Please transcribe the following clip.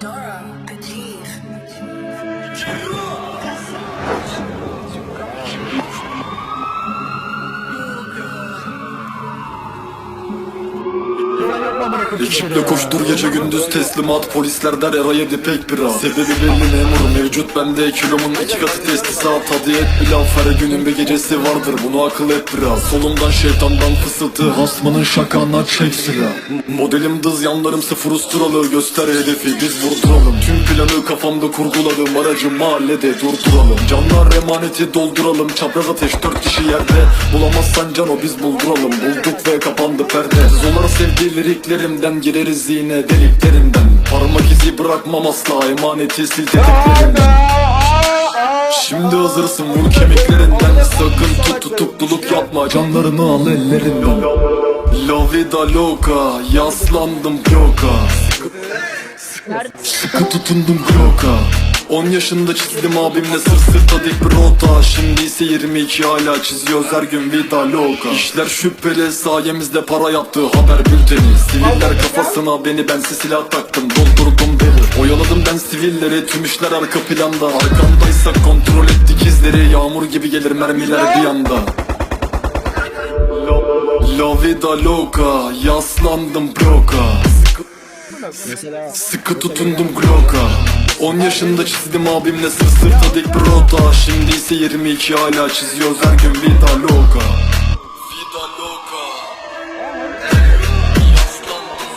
Dora, Ekiple koştur gece gündüz teslimat Polisler der era yedi pek bir az Sebebi belli memur mevcut bende Kilomun iki katı testisat Hadi et bir laf her günün bir gecesi vardır Bunu akıl et biraz. Solumdan şeytandan fısıltı Hasmanın şakana çek silah. Modelim dız yanlarım sıfır usturalı Göster hedefi biz vurduralım. Tüm planı kafamda kurguladım Aracı mahallede durduralım. Canlar emaneti dolduralım Çapraz ateş dört kişi yerde. Bulamazsan cano biz bulduralım. Bulduk ve kapandı perde Sevdiği liriklerimden Gireriz yine deliklerinden Parmak izi bırakmam asla Emaneti sil tetiklerimden. Şimdi hazırsın vur kemiklerinden. Sakın tut tutukluluk yapma Canlarını al ellerinden La vida loca Yaslandım bloka Sıkı tutundum bloka 10 yaşında çizdim abimle sır sırta dik bir rota. Şimdi ise 22 hala çiziyoruz her gün vida loca. İşler şüpheli sayemizde para yaptığı haber bülteni. Siviller kafasına beni bense silah taktım doldurdum beni. Oyaladım ben sivilleri tüm işler arka planda. Arkamdaysa kontrol ettik izleri Yağmur gibi gelir mermiler bir anda La vida loca Yaslandım bloka Sıkı tutundum Glock'a 10 yaşında çizdim abimle sır sırta dik brota Şimdi ise 22 hala çiziyoruz her gün vida loca. Vida loca. Yaslandım